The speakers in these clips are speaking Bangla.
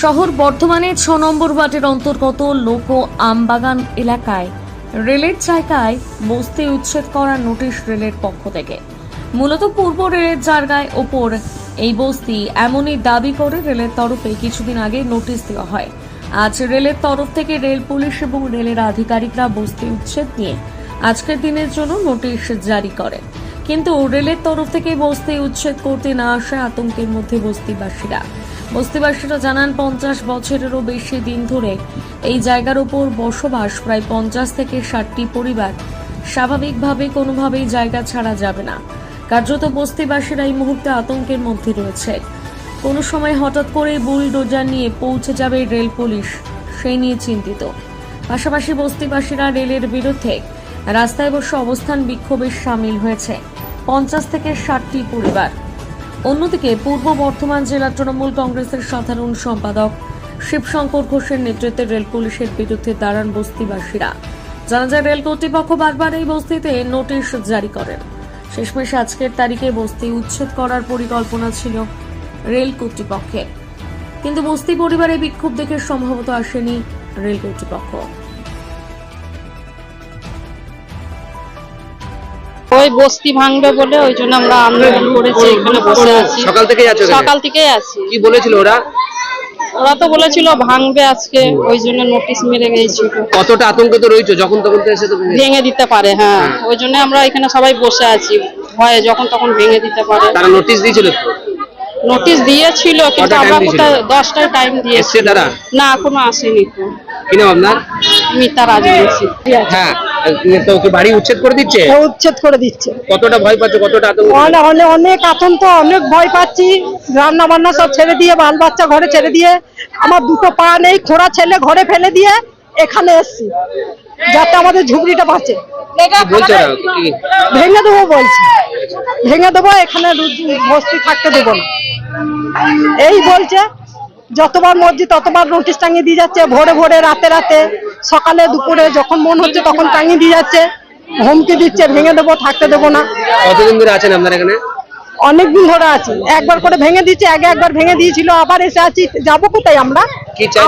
শহর বর্ধমানের ছ নম্বর ওয়ার্ডের অন্তর্গত লোক আমবাগান এলাকায় রেলের জায়গায় বস্তি উচ্ছেদ করার নোটিশ রেলের পক্ষ থেকে। মূলত পূর্ব রেলের জায়গায় ওপর এই বস্তি এমনই দাবি করে রেলের তরফে কিছুদিন আগে নোটিশ দেওয়া হয়। আজ রেলের তরফ থেকে রেল পুলিশ এবং রেলের আধিকারিকরা বস্তি উচ্ছেদ নিয়ে আজকের দিনের জন্য নোটিশ জারি করেন কিন্তু রেলের তরফ থেকে বস্তি উচ্ছেদ করতে না আসা আতঙ্কের মধ্যে বস্তিবাসীরা। বস্তিবাসীরা জানান, পঞ্চাশ বছরেরও বেশি দিন ধরে এই জায়গার উপর বসবাস প্রায় পঞ্চাশ থেকে ষাটটি পরিবার। স্বাভাবিকভাবে কোনোভাবেই জায়গা ছাড়া যাবে না। কার্যত বস্তিবাসীরা এই মুহূর্তে আতঙ্কের মধ্যে রয়েছে। কোনো সময় হঠাৎ করে বুলডোজার নিয়ে পৌঁছে যাবে রেল পুলিশ, সেই নিয়ে চিন্তিত। পাশাপাশি বস্তিবাসীরা রেলের বিরুদ্ধে রাস্তায় বসে অবস্থান বিক্ষোভে সামিল হয়েছে। পঞ্চাশ থেকে ষাটটি পরিবার। অন্যদিকে পূর্ব বর্ধমান জেলা তৃণমূল কংগ্রেসের সাধারণ সম্পাদক শিবশঙ্কর ঘোষের নেতৃত্বে রেল পুলিশের বিরুদ্ধে দাঁড়ান বস্তিবাসীরা। জানা যায়, রেল কর্তৃপক্ষ বারবার এই বস্তিতে নোটিশ জারি করেন। শেষমেশ আজকের তারিখে বস্তি উচ্ছেদ করার পরিকল্পনা ছিল রেল কর্তৃপক্ষের। কিন্তু বস্তি পরিবারে বিক্ষোভ দেখে সম্ভবত আসেনি রেল কর্তৃপক্ষ। ওই বস্তি ভাঙবে বলে ওই জন্য আমরা আন্দোলন করেছি এখানে বসে আছি। সকাল থেকেই আছো এখানে? সকাল থেকেই আছি। কি বলেছিল ওরা? ওরা তো বলেছিল ভাঙবে আজকে ওই জন্য নোটিশ মেরে গিয়েছিল কতটা আতঙ্ক তো রয়েছে যখন তখন তো এসে তো ভেঙে দিতে পারে হ্যাঁ। ওই জন্য আমরা এখানে সবাই বসে আছি। ভয়ে যখন তখন ভেঙে দিতে পারে। তারা নোটিশ দিয়েছিল তো? নোটিশ দিয়েছিল কিন্তু কটা time আমরা দিয়েছিল? কোথায় দশটায় টাইম দিয়েছি। এসছে তারা? না এখনও আসেনি তো। কি নাম আপনার? মিতা রাজবংশী। হ্যাঁ। তো বাড়ি উচ্ছেদ করে দিচ্ছে? উচ্ছেদ করে দিচ্ছে। কতটা ভয় পাচ্ছ কতটা আতঙ্ক? অনেক অনেক অনেক আতঙ্ক অনেক ভয় পাচ্ছি। রান্না বান্না সব ছেড়ে দিয়ে বাল বাচ্চা ঘরে ছেড়ে দিয়ে আমার দুটো পা নেই খোঁড়া ছেলে ঘরে ফেলে দিয়ে এখানে এসছি যাতে আমাদের ঝুপড়িটা বাঁচে। ভেঙে দেবো বলছি। ভেঙে দেবো এখানে বস্তি থাকতে দেবো না। এই বলছে যতবার মর্জি ততবার নোটিশ টাঙিয়ে দিয়ে যাচ্ছে ভোরে ভোরে রাতে রাতে। সকালে দুপুরে যখন মন হচ্ছে তখন টাঙিয়ে দিয়ে যাচ্ছে হুমকি দিচ্ছে ভেঙে দেবো থাকতে দেবো না। কতদিন ধরে আছেন আপনার এখানে? অনেকদিন ধরে আছি। একবার করে ভেঙে দিচ্ছে আগে একবার ভেঙে দিয়েছিল আবার এসে আছি। যাব কোথায় আমরা?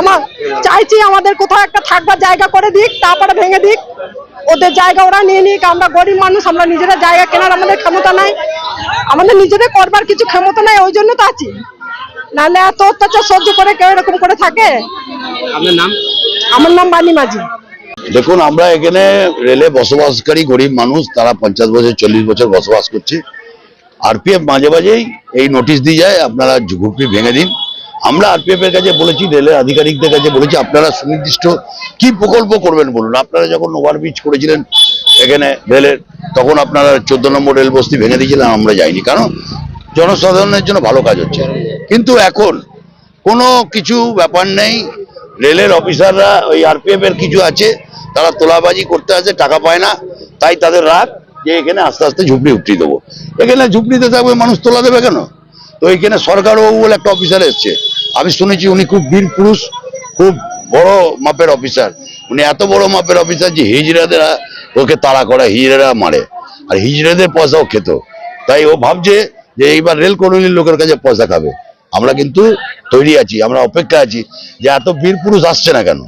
আমার চাইছি আমাদের কোথাও একটা থাকবার জায়গা করে দিক তারপরে ভেঙে দিক। ওদের জায়গা ওরা নিয়ে নিক আমরা গরিব মানুষ আমরা নিজেরা জায়গা কেনার আমাদের ক্ষমতা নাই। আমাদের নিজেদের করবার কিছু ক্ষমতা নাই ওই জন্য তো আছি। নাহলে এত অত্যাচার সহ্য করে কেউ এরকম করে থাকে? আপনার নাম? আমার নাম বানি মাঝি। দেখুন, আমরা এখানে রেলে বসবাসকারী গরিব মানুষ, তারা পঞ্চাশ বছর, চল্লিশ বছর বসবাস করছে। আরপিএফ মাঝে মাঝেই এই নোটিশ দিয়ে যায়, আপনারা ঝুঁকি ভেঙে দিন। আমরা আরপিএফ এর কাছে বলেছি, রেলের আধিকারিকদের কাছে বলেছি, আপনারা সুনির্দিষ্ট কি প্রকল্প করবেন বলুন। আপনারা যখন ওভারব্রিজ করেছিলেন এখানে রেলের, তখন আপনারা চোদ্দ নম্বর রেল বস্তি ভেঙে দিয়েছিলেন আমরা যাইনি। কারণ জনসাধারণের জন্য ভালো কাজ হচ্ছে। কিন্তু এখন কোনো কিছু ব্যাপার নেই রেলের অফিসাররা, ওই আরপিএফ এর কিছু আছে, তারা তোলাবাজি করতে আছে টাকা পায় না। তাই তাদের রাগ যে এখানে আস্তে আস্তে ঝুপড়ি উঠিয়ে দেবো। এখানে ঝুপড়িতে থাকবে, মানুষ তোলা দেবে কেন? তো এখানে সরকারবাবু বলে একটা অফিসার এসছে। আমি শুনেছি উনি খুব বীর পুরুষ, খুব বড় মাপের অফিসার। উনি এত বড় মাপের অফিসার যে হিজড়াদের ওকে তাড়া করে, হিজড়েরা মারে। আর হিজড়েদের পয়সাও খেত। তাই ও ভাবছে যে এইবার রেল কলোনির লোকের কাছে পয়সা খাবে। আমরা কিন্তু তৈরি আছি আমরা অপেক্ষা আছি যে এত বীর পুরুষ আসছে না কেন?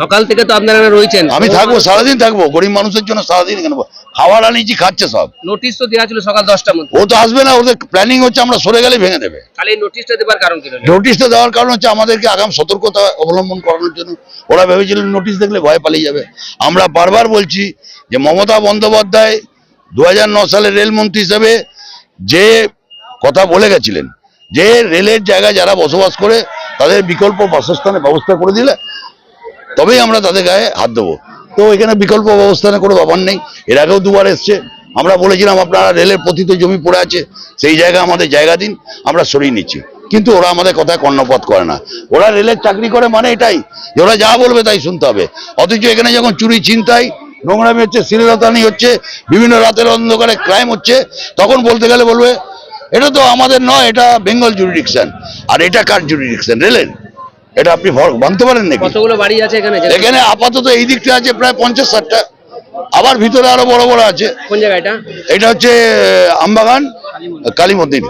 সকাল থেকে তো আপনারা রয়েছেন। আমি থাকব সারাদিন থাকব গরিব মানুষের জন্য সারাদিন কেন খাবার আনিছি খাচ্ছে সব। নোটিশ তো দেওয়া ছিল সকাল দশটার মধ্যে। ও তো আসবে না ওদের প্ল্যানিং হচ্ছে আমরা সরে গেলে ভেঙে দেবে। তাহলে এই নোটিশটা দেওয়ার কারণ কি নোটিশটা দেওয়ার কারণ হচ্ছে আমাদেরকে আগাম সতর্কতা অবলম্বন করানোর জন্য। ওরা ভেবেছিলেন নোটিশ দেখলে ভয় পালিয়ে যাবে। আমরা বারবার বলছি যে মমতা বন্দ্যোপাধ্যায় দু সালে রেলমন্ত্রী হিসেবে যে কথা বলে গেছিলেন যে রেলের জায়গায় যারা বসবাস করে, তাদের বিকল্প বাসস্থানের ব্যবস্থা করে দিলে তবেই আমরা তাদের গায়ে হাত দেবো। তো এখানে বিকল্প ব্যবস্থানে কোনো ব্যাপার নেই। এর আগেও দুবার এসছে। আমরা বলেছিলাম, আপনারা রেলের পতিত জমি পড়ে আছে, সেই জায়গা আমাদের জায়গা দিন, আমরা সরিয়ে নিচ্ছি। কিন্তু ওরা আমাদের কথায় কর্ণপাত করে না। ওরা রেলের চাকরি করে মানে এটাই, যে ওরা যা বলবে তাই শুনতে হবে। অথচ এখানে যখন চুরি চিন্তাই নোংরামি হচ্ছে শ্লীলতানি হচ্ছে, বিভিন্ন রাতের অন্ধকারে ক্রাইম হচ্ছে, তখন বলতে গেলে বলবে এটা তো আমাদের নয় এটা বেঙ্গল জুরিডিকশন আর এটা কার জুরিডিকশন রেলের? এটা আপনি ভাঙতে পারেন নাকি? কতগুলো বাড়ি আছে এখানে? এখানে আপাতত এই দিকটা আছে প্রায় পঞ্চাশ ষাটটা। আবার ভিতরে আরও বড় বড় আছে। কোন জায়গাটা এটা? হচ্ছে আমবাগান কালী মন্দির